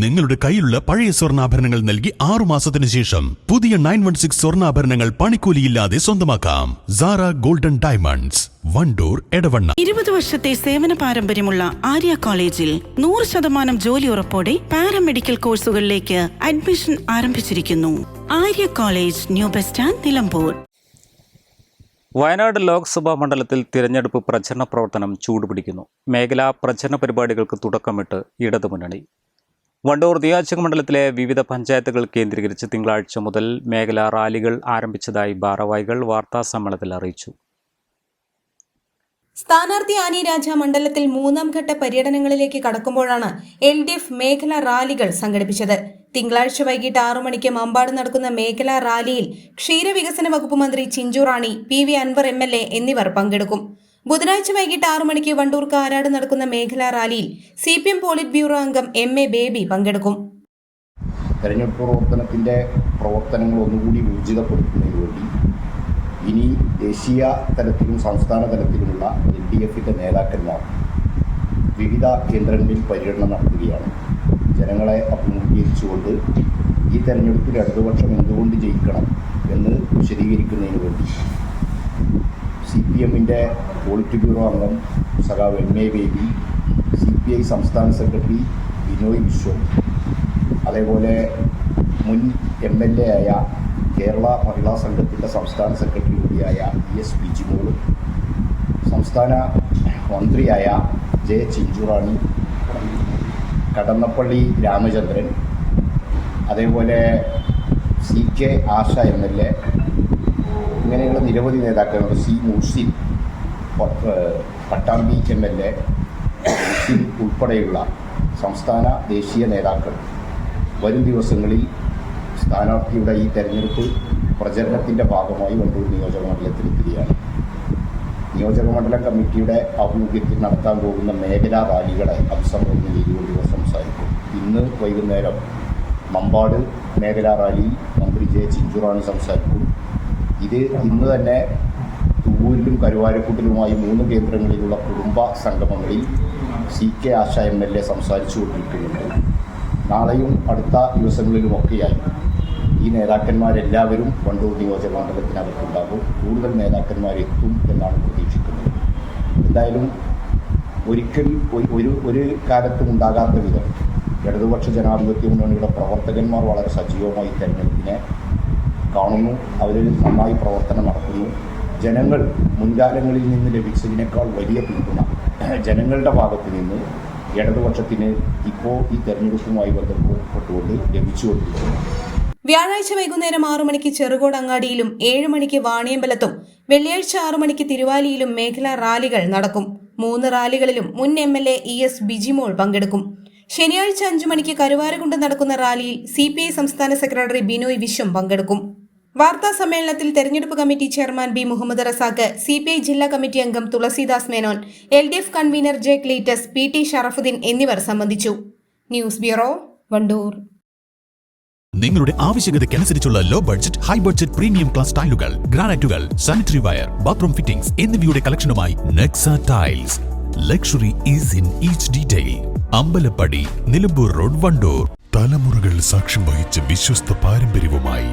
നിങ്ങളുടെ കയ്യിലുള്ള പഴയ സ്വർണാഭരണങ്ങൾ നൽകി ആറു മാസത്തിന് ശേഷം പുതിയ നയൻ വൺ സിക്സ് സ്വർണാഭരണങ്ങൾ പണിക്കൂലിയില്ലാതെ സ്വന്തമാക്കാം. Sara golden diamonds Wandoor Edavanna. ഇരുപത് വർഷത്തെ സേവന പാരമ്പര്യമുള്ള ആര്യ കോളേജിൽ നൂറ് ശതമാനം ജോലി ഉറപ്പോടെ പാരാമെഡിക്കൽ കോഴ്സുകളിലേക്ക് അഡ്മിഷൻ ആരംഭിച്ചിരിക്കുന്നു. Arya college new bus stand Nilambur. Wayanad Lok Sabha മണ്ഡലത്തിൽ തിരഞ്ഞെടുപ്പ് പ്രചരണ പ്രവർത്തനം ചൂടുപിടിക്കുന്നു. മേഖലാ പ്രചരണ പരിപാടികൾക്ക് തുടക്കമിട്ട് ഇടതുമുന്നണി. വണ്ടൂർ നിയോജക മണ്ഡലത്തിലെ വിവിധ പഞ്ചായത്തുകൾ കേന്ദ്രീകരിച്ച് തിങ്കളാഴ്ച മുതൽ മേഖലാ റാലികൾ ആരംഭിച്ചതായി ഭാരവാഹികൾ വാർത്താസമ്മേളനത്തിൽ അറിയിച്ചു. സ്ഥാനാർത്ഥി ആനി രാജ മണ്ഡലത്തിൽ മൂന്നാം ഘട്ട പര്യടനങ്ങളിലേക്ക് കടക്കുമ്പോഴാണ് എൽ ഡി എഫ് മേഖലാ റാലികൾ സംഘടിപ്പിച്ചത്. തിങ്കളാഴ്ച വൈകിട്ട് ആറു മണിക്ക് മമ്പാട് നടക്കുന്ന മേഖലാ റാലിയിൽ ക്ഷീരവികസന വകുപ്പ് മന്ത്രി Chinchu Rani P V Anvar M L A എന്നിവർ പങ്കെടുക്കും. ബുധനാഴ്ച വൈകിട്ട് ആറു മണിക്ക് വണ്ടൂർ കാരാട് നടക്കുന്ന മേഖലാ റാലിയിൽ C P M polit bureau അംഗം എം എ ബേബി പങ്കെടുക്കും. തെരഞ്ഞെടുപ്പ് പ്രവർത്തനത്തിന്റെ പ്രവർത്തനങ്ങൾ ഒന്നുകൂടി ഊർജിതപ്പെടുത്തുന്നതിന് വേണ്ടി ഇനി ദേശീയ തലത്തിലും സംസ്ഥാന തലത്തിലുമുള്ള എൽ ഡി എഫിന്റെ നേതാക്കന്മാർ വിവിധ കേന്ദ്രങ്ങളിൽ പര്യടനം നടത്തുകയാണ്. ജനങ്ങളെ അഭിമുഖീകരിച്ചുകൊണ്ട് ഈ തെരഞ്ഞെടുപ്പിൽ ഇടതുപക്ഷം എന്തുകൊണ്ട് ജയിക്കണം എന്ന് വിശദീകരിക്കുന്നതിന് വേണ്ടി. സി പി എമ്മിന്റെ പോളിറ്റ് ബ്യൂറോ അംഗം സഖാവ് M A Baby C P I സംസ്ഥാന സെക്രട്ടറി ബിനോയ് വിശ്വം അതേപോലെ മുൻ എം എൽ എ ആയ കേരള മഹിളാ സംഘത്തിന്റെ സംസ്ഥാന സെക്രട്ടറി കൂടിയായ ഇ എസ് ബിജിമോൾ സംസ്ഥാന മന്ത്രിയായ ജെ ചിഞ്ചുറാണി കടന്നപ്പള്ളി രാമചന്ദ്രൻ അതേപോലെ C K Asha M L A ഇങ്ങനെയുള്ള നിരവധി നേതാക്കളുണ്ട് C Muhsin Pattambi M L A Muhsin ഉൾപ്പെടെയുള്ള സംസ്ഥാന ദേശീയ നേതാക്കൾ. വരും ദിവസങ്ങളിൽ സ്ഥാനാർത്ഥിയുടെ ഈ തെരഞ്ഞെടുപ്പ് പ്രചരണത്തിന്റെ ഭാഗമായി വണ്ടൂർ നിയോജക മണ്ഡലത്തിലെത്തുകയാണ് നിയോജക മണ്ഡല കമ്മിറ്റിയുടെ ആഭിമുഖ്യത്തിൽ നടത്താൻ പോകുന്ന മേഖലാ റാലികളെ അഭിസംബോധന ചെയ്തുകൊണ്ട് സംസാരിക്കും. ഇന്ന് വൈകുന്നേരം മമ്പാട് മേഖലാ റാലി മന്ത്രി ജെ ചിഞ്ചുറാണി സംസാരിക്കും. ഇത് ഇന്ന് തന്നെ തൂവൂരിലും കരുവാരക്കുട്ടിലുമായി മൂന്ന് കേന്ദ്രങ്ങളിലുള്ള കുടുംബ സംഗമങ്ങളിൽ C K Asha M L A സംസാരിച്ചു കൊണ്ടിരിക്കുന്നുണ്ട്. നാളെയും അടുത്ത ദിവസങ്ങളിലുമൊക്കെയായി ഈ നേതാക്കന്മാരെല്ലാവരും വണ്ടൂർ നിയോജക മണ്ഡലത്തിനകത്തുണ്ടാകും കൂടുതൽ നേതാക്കന്മാരെത്തും എന്നാണ് പ്രതീക്ഷിക്കുന്നത്. എന്തായാലും ഒരിക്കൽ ഒരു- ഒരു കാലത്തും ഉണ്ടാകാത്ത വിധം ഇടതുപക്ഷ ജനാധിപത്യ മുന്നണിയുടെ പ്രവർത്തകന്മാർ വളരെ സജീവമായി തെരഞ്ഞെടുപ്പിനെ കാണുന്നു അവർ നന്നായി പ്രവർത്തനം നടത്തുന്നു. ജനങ്ങൾ മുൻകാലങ്ങളിൽ നിന്ന് ലഭിച്ചതിനേക്കാൾ വലിയ പിന്തുണ. ജനങ്ങളുടെ ഭാഗത്ത് നിന്ന് ഇടതുപക്ഷത്തിന് ഇപ്പോൾ ഈ തെരഞ്ഞെടുപ്പുമായി ബന്ധപ്പെട്ടുകൊണ്ട് ലഭിച്ചുകൊണ്ടിരിക്കുന്നു. വ്യാഴാഴ്ച വൈകുന്നേരം ആറു മണിക്ക് ചെറുകോട് അങ്ങാടിയിലും ഏഴു മണിക്ക് വാണിയമ്പലത്തും വെള്ളിയാഴ്ച ആറു മണിക്ക് തിരുവാലിയിലും മേഖലാ റാലികൾ നടക്കും. മൂന്ന് റാലികളിലും മുൻ M L A E S Bijimol പങ്കെടുക്കും. ശനിയാഴ്ച അഞ്ചു മണിക്ക് കരുവാരകുണ്ട് നടക്കുന്ന റാലിയിൽ സി സംസ്ഥാന സെക്രട്ടറി ബിനോയ് വിശ്വം പങ്കെടുക്കും. വാർത്താ സമ്മേളനത്തിൽ തെരഞ്ഞെടുപ്പ് committee chairman B Muhammad Razak C P I ജില്ലാ കമ്മിറ്റി അംഗം Thulasidas Menon L D F convener J Cletus P T Sharafuddin എന്നിവർ സംബന്ധിച്ചു. News bureau Wandoor. നിങ്ങളുടെ ആവശ്യകതയ്ക്കനുസരിച്ചുള്ള low budget high budget premium class ടൈലുകൾ ഗ്രാനൈറ്റുകൾ സാനിറ്ററി വയർ ബാത്റൂം ഫിറ്റിംഗ്സ് എന്നിവയുടെ കളക്ഷനുമായി Nexa tiles luxury is in each detail Ambalappadi Nilambur road Wandoor. തലമുറകൾ സാക്ഷ്യം വഹിച്ച വിശ്വസ്ത പാരമ്പര്യവുമായി